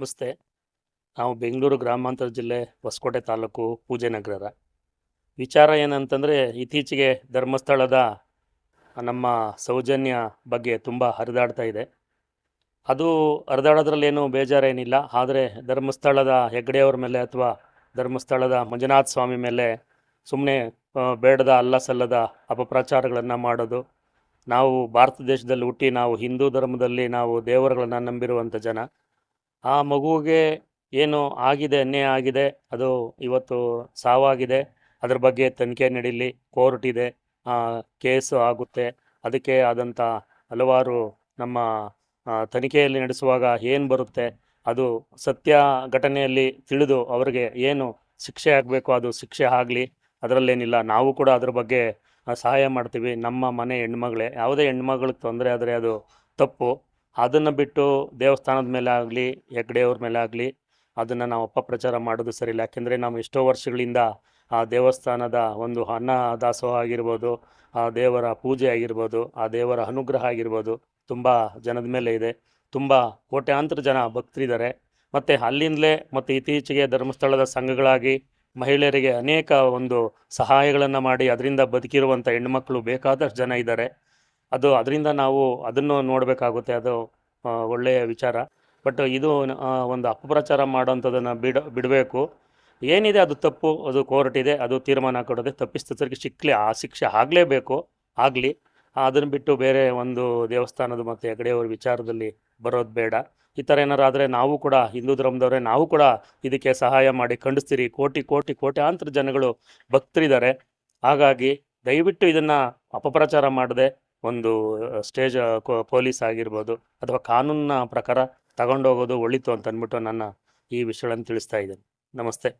ನಮಸ್ತೆ ನಾವು ಬೆಂಗಳೂರು ಗ್ರಾಮಾಂತರ ಜಿಲ್ಲೆ ಹೊಸಕೋಟೆ ತಾಲೂಕು ಪೂಜೆನಗರರ ವಿಚಾರ ಏನಂತಂದರೆ ಇತ್ತೀಚೆಗೆ ಧರ್ಮಸ್ಥಳದ ನಮ್ಮ ಸೌಜನ್ಯ ಬಗ್ಗೆ ತುಂಬ ಹರಿದಾಡ್ತಾ ಇದೆ. ಅದು ಹರಿದಾಡೋದ್ರಲ್ಲೇನು ಬೇಜಾರೇನಿಲ್ಲ. ಆದರೆ ಧರ್ಮಸ್ಥಳದ ಹೆಗ್ಡೆಯವ್ರ ಮೇಲೆ ಅಥವಾ ಧರ್ಮಸ್ಥಳದ ಮಂಜುನಾಥ ಸ್ವಾಮಿ ಮೇಲೆ ಸುಮ್ಮನೆ ಬೇಡದ ಅಲ್ಲ ಸಲ್ಲದ ಅಪಪ್ರಚಾರಗಳನ್ನು ಮಾಡೋದು. ನಾವು ಭಾರತ ದೇಶದಲ್ಲಿ ಹುಟ್ಟಿ ನಾವು ಹಿಂದೂ ಧರ್ಮದಲ್ಲಿ ನಾವು ದೇವರುಗಳನ್ನು ನಂಬಿರುವಂಥ ಜನ. ಆ ಮಗುವಿಗೆ ಏನು ಆಗಿದೆ, ಅನ್ಯಾಯ ಆಗಿದೆ, ಅದು ಇವತ್ತು ಸಾವಾಗಿದೆ, ಅದ್ರ ಬಗ್ಗೆ ತನಿಖೆ ನಡೀಲಿ, ಕೋರ್ಟ್ ಇದೆ ಕೇಸು ಆಗುತ್ತೆ. ಅದಕ್ಕೆ ಆದಂಥ ಹಲವಾರು ನಮ್ಮ ತನಿಖೆಯಲ್ಲಿ ನಡೆಸುವಾಗ ಏನು ಬರುತ್ತೆ, ಅದು ಸತ್ಯ ಘಟನೆಯಲ್ಲಿ ತಿಳಿದು ಅವರಿಗೆ ಏನು ಶಿಕ್ಷೆ ಆಗಬೇಕು, ಅದು ಶಿಕ್ಷೆ ಆಗಲಿ, ಅದರಲ್ಲೇನಿಲ್ಲ. ನಾವು ಕೂಡ ಅದ್ರ ಬಗ್ಗೆ ಸಹಾಯ ಮಾಡ್ತೀವಿ. ನಮ್ಮ ಮನೆ ಹೆಣ್ಮಗಳೇ. ಯಾವುದೇ ಹೆಣ್ಮಗಳಿಗೆ ತೊಂದರೆ ಆದರೆ ಅದು ತಪ್ಪು. ಅದನ್ನು ಬಿಟ್ಟು ದೇವಸ್ಥಾನದ ಮೇಲೆ ಆಗಲಿ, ಹೆಗ್ಡೆಯವ್ರ ಮೇಲೆ ಆಗಲಿ, ಅದನ್ನು ನಾವು ಅಪಪ್ರಚಾರ ಮಾಡೋದು ಸರಿ ಇಲ್ಲ. ಯಾಕೆಂದರೆ ನಾವು ಎಷ್ಟೋ ವರ್ಷಗಳಿಂದ ಆ ದೇವಸ್ಥಾನದ ಒಂದು ಅನ್ನ ದಾಸೋಹ ಆಗಿರ್ಬೋದು, ಆ ದೇವರ ಪೂಜೆ ಆಗಿರ್ಬೋದು, ಆ ದೇವರ ಅನುಗ್ರಹ ಆಗಿರ್ಬೋದು, ತುಂಬ ಜನದ ಮೇಲೆ ಇದೆ. ತುಂಬ ಕೋಟ್ಯಾಂತರ ಜನ ಭಕ್ತರಿದ್ದಾರೆ. ಮತ್ತು ಅಲ್ಲಿಂದಲೇ ಮತ್ತು ಇತ್ತೀಚೆಗೆ ಧರ್ಮಸ್ಥಳದ ಸಂಘಗಳಾಗಿ ಮಹಿಳೆಯರಿಗೆ ಅನೇಕ ಒಂದು ಸಹಾಯಗಳನ್ನು ಮಾಡಿ ಅದರಿಂದ ಬದುಕಿರುವಂಥ ಹೆಣ್ಮಕ್ಳು ಬೇಕಾದಷ್ಟು ಜನ ಇದ್ದಾರೆ. ಅದು ಅದರಿಂದ ನಾವು ಅದನ್ನು ನೋಡಬೇಕಾಗುತ್ತೆ, ಅದು ಒಳ್ಳೆಯ ವಿಚಾರ. ಬಟ್ ಇದು ಒಂದು ಅಪಪ್ರಚಾರ ಮಾಡೋಂಥದ್ದನ್ನು ಬಿಡ, ಬಿಡಬೇಕು. ಏನಿದೆ ಅದು ತಪ್ಪು, ಅದು ಕೋರ್ಟ್ ಇದೆ, ಅದು ತೀರ್ಮಾನ ಕೊಡೋದೆ ತಪ್ಪಿಸ್ತರಿಗೆ ಸಿಕ್ಕಲಿ, ಆ ಶಿಕ್ಷೆ ಆಗಲೇಬೇಕು, ಆಗಲಿ. ಅದನ್ನು ಬಿಟ್ಟು ಬೇರೆ ಒಂದು ದೇವಸ್ಥಾನದ ಮತ್ತು ಹೆಗಡೆಯವ್ರ ವಿಚಾರದಲ್ಲಿ ಬರೋದು ಬೇಡ. ಈ ಥರ ಏನಾರು ಆದರೆ ನಾವು ಕೂಡ, ಹಿಂದೂ ಧರ್ಮದವರೇ, ನಾವು ಕೂಡ ಇದಕ್ಕೆ ಸಹಾಯ ಮಾಡಿ ಖಂಡಿಸ್ತೀರಿ. ಕೋಟಿ ಕೋಟಿ ಕೋಟ್ಯಾಂತರ ಜನಗಳು ಭಕ್ತರಿದ್ದಾರೆ. ಹಾಗಾಗಿ ದಯವಿಟ್ಟು ಇದನ್ನು ಅಪಪ್ರಚಾರ ಮಾಡದೆ ಒಂದು ಸ್ಟೇಜ್ ಪೊಲೀಸ್ ಆಗಿರ್ಬೋದು ಅಥವಾ ಕಾನೂನಿನ ಪ್ರಕಾರ ತಗೊಂಡೋಗೋದು ಒಳಿತು ಅಂತ ಅಂದ್ಬಿಟ್ಟು ನನ್ನ ಈ ವಿಷಯಗಳನ್ನು ತಿಳಿಸ್ತಾ ಇದ್ದೀನಿ. ನಮಸ್ತೆ.